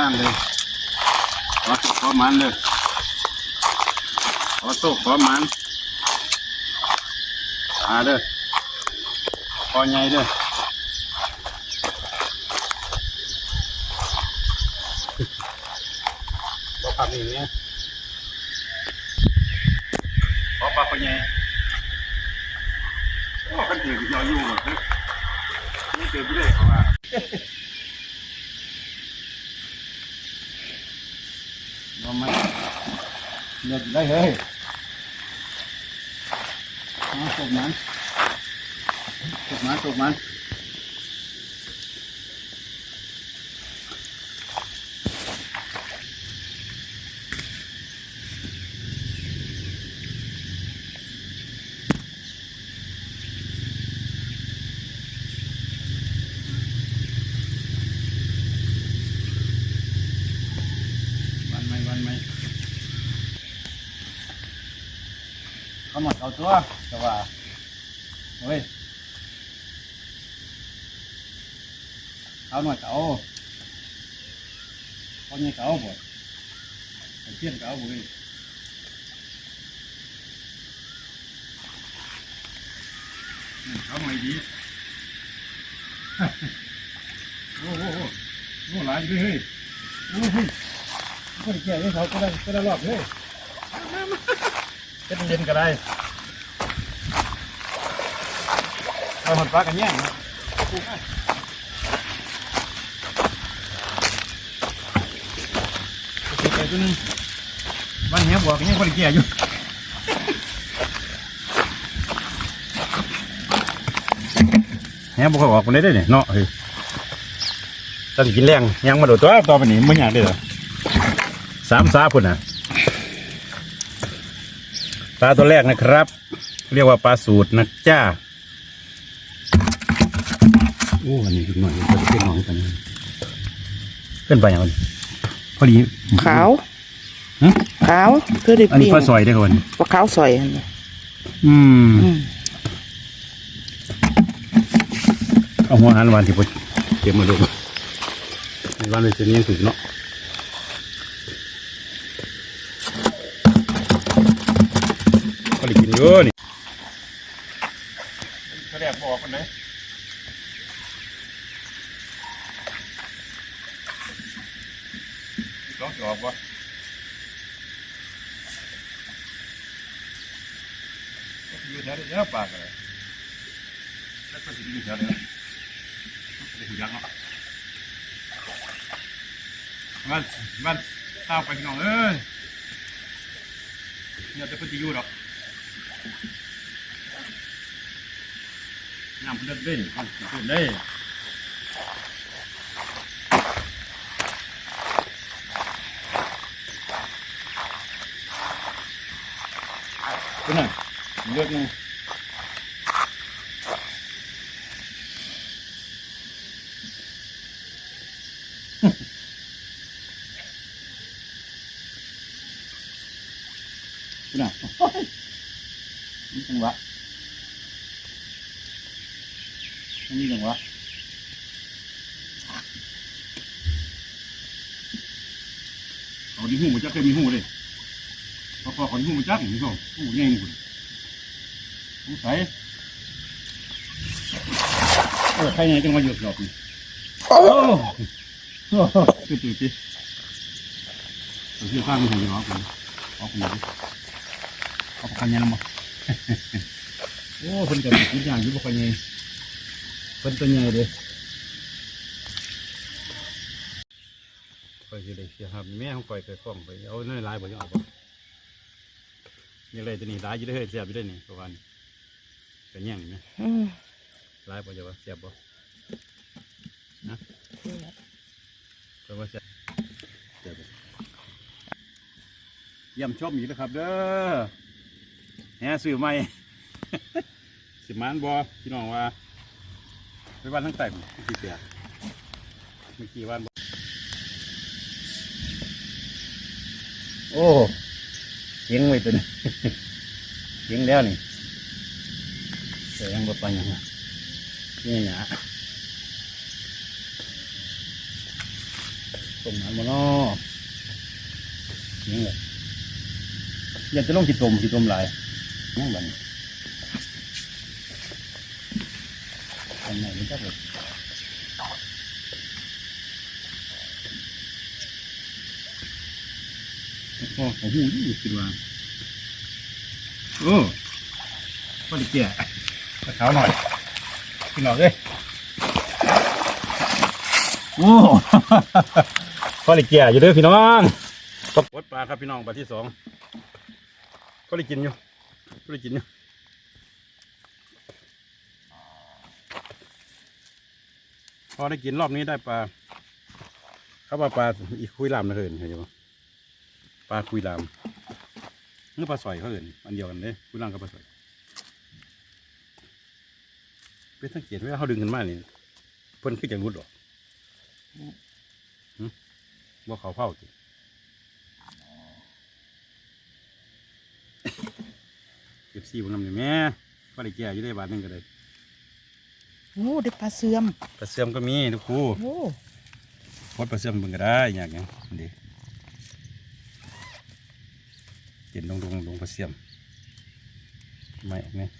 ทางเลยขอขอมันเลยขอโต๊ะขอมันอาเด้อขอใหญ่เด้อบอกคำนี้เนี่ยขอปลาขอใหญ่โอ้กันถือยออยู่หมดเลยนี่เจอพี่เลยเขาว่า ทำไมเลือกได้เลยมาตกมันตกมันตกมัน เขาหมดเอาตัวแต่ว่าเฮ้ยเอาหน่อยก็เอาเขาเนี่ยก็เอาบ่เพี้ยนเก็เอาบ่เว้ยเอาใหม่ดีโอ้โหโอ้หลายอยู่เฮ้ยโอ้โหคนแก่ให้เขาก็ได้ก็ได้รอบเฮ้ย เป็นเย็นก็ได้เอาหดปลากันแย่งนะติดไปตัวนึงวันนี้บอกกันยังคนแก่อยู่แฮบอกเขาออกคนได้เนี่ยเนาะเฮ้ยตอนกินแรงยังมาโดดตัวต่อไปนี่ไม่อยากได้หรอสามซาพุ่นนะ ปลาตัวแรกนะครับ เรียกว่าปลาสูตรนะจ้าโอ้อันนี้ขึ้นหน่อยขึ้นหน่อยกันขึ้นไปอย่างนี้พอดีขาวฮะขาวคือได้อันนี้ปิ้งปลาซอยได้อครับวันนี้ปลาขาวซอยหั่นน่ะอืมอืมเอาหัวหันวันที่พอเก็บมาดูวันเลยจะเนี้ยถึงเนาะพอดีกิน เยอะนี่เขาแรกบอกคนไหนสองจอบวะอยู่แถวนี้เยอะปากเลยแล้วก็สิอยู่แถวนี้ได้หูยังเนาะมันมันเศร้าไปพี่น้องเอ้ยเนี่ยจะเพิ่นจะอยู่ดอก น้ำเพิ่นเดินเล่นมันสิขึ้นได้ cái này nước này cái nào không không quá không như đừng quá ở đi hùng mà chắc cái mi hùng đây พอพอขอนหูมันจักนี่ก็หูใหญ่นี่คุณหูใสเออใครไงจังมาหยุดหรอกนี่โอ้โหตื่นตื่นดิเราเชื่อข้างมันหูหรอกคุณออกหน่อยดิเอาปากกันยังมั้ง โอ้เพิ่นกับกินอย่างอยู่ปากกันยังเพิ่นตัวใหญ่เลยคอยสิได้เสียครับแม่ของคอยเคยฟ้องไปเอาเนื้อลายบ่ยังเอาบ่นี่เลยตัวนี้ร้ายอยี่ได้อเฮ้ยเสียบอยี่ได้อนี่ประมาณเป็นยังนะอืมร้ายป่ะจะว่าเสียบบ่นะแปลว่าเสียบเสียบบ่เยี่ยมชมอีกนะครับเด้อ แห่สื่อใหม่ สิมานบอพี่น้องว่าไปวันทั้งแต่งที่เสียเมื่อกี้วันบ่โอ้เสียงไว้ตัวนี้เสียงแล้วนี่เสียงบ่ไปหยังอะนี่หยาตรงนั้นมาเนาะนี่แหละอยากจะลงกินตมกินตมหลาย นั่งบัดนทำไงไม่ได้เลยโอ้โหอยู่กินวางโอ้ก็ดีเกี่ยเท้าหน่อยกินหน่อยเลยโอ้ก็เลยเกี่ยอยู่เด้อพี่น้องตบดปลาครับพี่น้องปลาที่สองก็เลยกินอยู่ ก็เลยกินอยู่พอได้กินรอบนี้ได้ปลาเขาว่าปลาอีกคุยลามนะเหินเห็นไหมปลาคุยลามนี่ปลาสอยเขาเหินอันเดียวกันเลยคุยลามกับปลาสอยเป็นสังเกตไว้ว่าเขาดึงกันมากนี่เพิ่นขึ้นจากรุดหรอกว่าเขาเผาจิ เก็บซี่บนน้ำนี่แม่ก็ได้แก่อยู่ได้บาทหนึงก็ได้โอ้ได้ปลาเสื่อมปลาเสื่อมก็มีทุกคู่โอ้พดปลาเสื่อมเบิ่งก็ได้อย่างเงี้ยดีเห็นลงลงลงปลาเสื่อมไม่ออกเนี่ย